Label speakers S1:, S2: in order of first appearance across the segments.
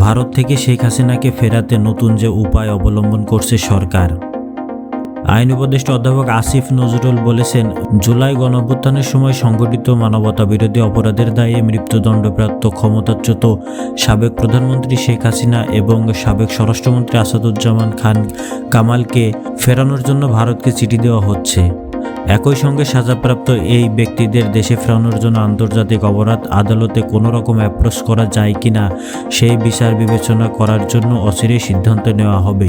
S1: ভারত থেকে শেখ হাসিনাকে ফেরাতে নতুন যে উপায় অবলম্বন করছে সরকার। আইন উপদেষ্টা অধ্যাপক আসিফ নজরুল বলেছেন, জুলাই গণঅভ্যুত্থানের সময় সংঘটিত মানবতা বিরোধী অপরাধের দায়ে মৃত্যুদণ্ডপ্রাপ্ত ক্ষমতাচ্যুত সাবেক প্রধানমন্ত্রী শেখ হাসিনা এবং সাবেক স্বরাষ্ট্রমন্ত্রী আসাদুজ্জামান খান কামালকে ফেরানোর জন্য ভারতকে চিঠি দেওয়া হচ্ছে। একই সঙ্গে সাজাপ্রাপ্ত এই ব্যক্তিদের দেশে ফেরানোর জন্য আন্তর্জাতিক অপরাধ আদালতে কোনো রকম অ্যাপ্রোচ করা যায় কিনা, সেই বিচার বিবেচনা করার জন্য অচিরেই সিদ্ধান্ত নেওয়া হবে।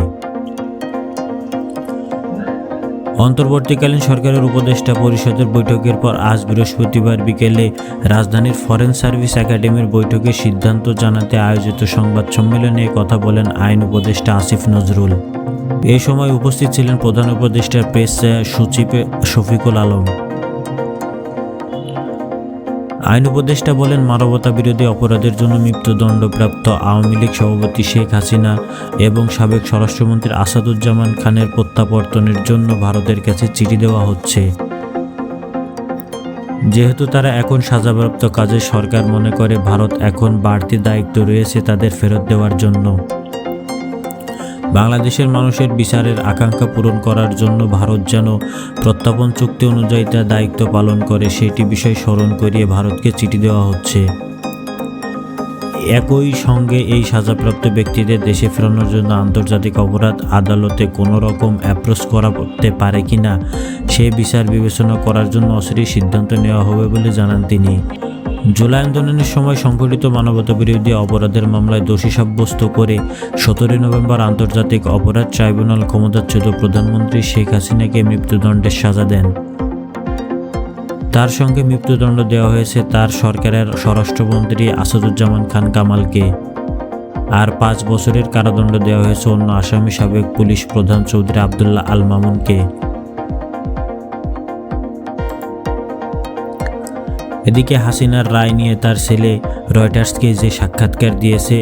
S1: অন্তর্বর্তীকালীন সরকারের উপদেষ্টা পরিষদের বৈঠকের পর আজ বৃহস্পতিবার বিকেলে রাজধানীর ফরেন সার্ভিস একাডেমির বৈঠকে সিদ্ধান্ত জানাতে আয়োজিত সংবাদ সম্মেলনে কথা বলেন আইন উপদেষ্টা আসিফ নজরুল। এই সময় উপস্থিত ছিলেন প্রধান উপদেষ্টার প্রেস সচিব শফিকুল আলম। আইন উপদেষ্টা বলেন, মানবতা বিরোধী অপরাধের জন্য মৃত্যুদণ্ডপ্রাপ্ত আওয়ামী লীগ সভাপতি শেখ হাসিনা এবং সাবেক স্বরাষ্ট্রমন্ত্রী আসাদুজ্জামান খানের প্রত্যাবর্তনের জন্য ভারতের কাছে চিঠি দেওয়া হচ্ছে। যেহেতু তারা এখন সাজাপ্রাপ্ত কাজে সরকার মনে করে, ভারত এখন বাড়তি দায়িত্ব রয়েছে তাদের ফেরত দেওয়ার জন্য। বাংলাদেশের মানুষের বিচারের আকাঙ্ক্ষা পূরণ করার জন্য ভারত যেন প্রত্যাপন চুক্তি অনুযায়ী তার দায়িত্ব পালন করে, সেটি বিষয় স্মরণ করিয়ে ভারতকে চিঠি দেওয়া হচ্ছে। একই সঙ্গে এই সাজাপ্রাপ্ত ব্যক্তিদের দেশে ফেরানোর জন্য আন্তর্জাতিক অপরাধ আদালতে কোনো রকম অ্যাপ্রোচ করা করতে পারে কিনা, সে বিচার বিবেচনা করার জন্য অচিরেই সিদ্ধান্ত নেওয়া হবে বলে জানান তিনি। জুলাই আন্দোলনের সময় সংঘটিত মানবতা বিরোধী অপরাধের মামলায় দোষী সাব্যস্ত করে সতেরোই নভেম্বর আন্তর্জাতিক অপরাধ ট্রাইব্যুনাল ক্ষমতাচ্যুত প্রধানমন্ত্রী শেখ হাসিনাকে মৃত্যুদণ্ডের সাজা দেন। তার সঙ্গে মৃত্যুদণ্ড দেওয়া হয়েছে তার সরকারের স্বরাষ্ট্রমন্ত্রী আসাদুজ্জামান খান কামালকে। আর পাঁচ বছরের কারাদণ্ড দেওয়া হয়েছে অন্য আসামি সাবেক পুলিশ প্রধান চৌধুরী আবদুল্লাহ আল মামুনকে এদিকে হাসিনার রায় নিয়ে তার ছেলে রয়টার্সকে যে সাক্ষাৎকার দিয়েছে।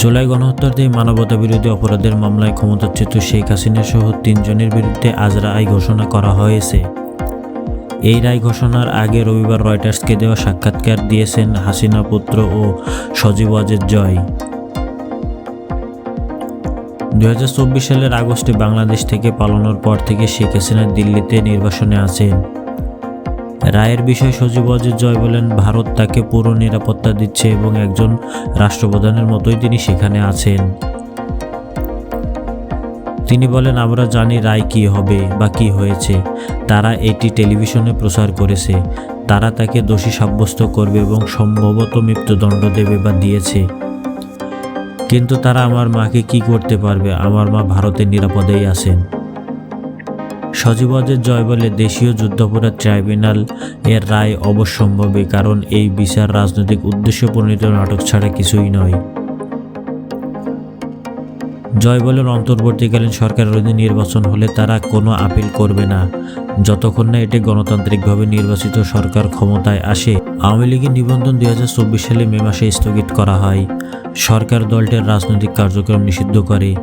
S1: জুলাই গণহত্যার দিয়ে মানবতা বিরোধী অপরাধের মামলায় ক্ষমতাচ্যুত শেখ হাসিনা সহ তিনজনের বিরুদ্ধে আজ রায় ঘোষণা করা হয়েছে। এই রায় ঘোষণার আগে রবিবার রয়টার্সকে দেওয়া সাক্ষাৎকার দিয়েছেন হাসিনা পুত্র ও সজীব ওয়াজেদ জয়। দুই সালের আগস্টে বাংলাদেশ থেকে পালানোর পর থেকে শেখ হাসিনা দিল্লিতে নির্বাসনে আছেন। রায়ের বিষয়ে সজীব অজিত জয় বলেন, ভারত তাকে পুরো নিরাপত্তা দিচ্ছে এবং একজন রাষ্ট্রপ্রধানের মতোই তিনি সেখানে আছেন। তিনি বলেন, আমরা জানি রায় কি হবে বা কি হয়েছে। তারা এটি টেলিভিশনে প্রচার করেছে। তারা তাকে দোষী সাব্যস্ত করবে এবং সম্ভবত মৃত্যুদণ্ড দেবে বা দিয়েছে। কিন্তু তারা আমার মাকে কি করতে পারবে? আমার মা ভারতের নিরাপদেই আছেন। সজীবদের জয় বলে দেশীয় যুদ্ধাপরাধ ট্রাইব্যুনাল এর রায় অবশ্যম্ভাবী, কারণ এই বিচার রাজনৈতিক উদ্দেশ্য প্রণীত নাটক ছাড়া কিছুই নয়। জয় বলেন অন্তর্বর্তীকালীন সরকারের অধীনে নির্বাচন হলে তারা কোনো আপিল করবে না। যতক্ষণ না এটি গণতান্ত্রিকভাবে নির্বাচিত সরকার ক্ষমতায় আসে, আওয়ামী লীগের নিবন্ধন দুই হাজার চব্বিশ সালে মে মাসে স্থগিত করা হয়। সরকার দলটির রাজনৈতিক কার্যক্রম নিষিদ্ধ করে।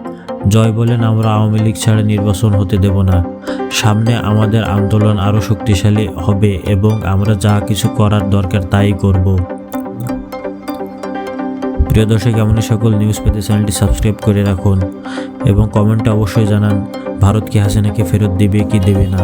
S1: জয় বলেন আমরা আওয়ামী লীগ ছাড়া নির্বাচন হতে দেব না। সামনে আমাদের আন্দোলন আরও শক্তিশালী হবে এবং আমরা যা কিছু করার দরকার তাই করব। প্রিয় দর্শক, এমনই সকল নিউজ পেতে চ্যানেলটি সাবস্ক্রাইব করে রাখুন এবং কমেন্টে অবশ্যই জানান, ভারত কি হাসিনাকে ফেরত দেবে কি দেবে না।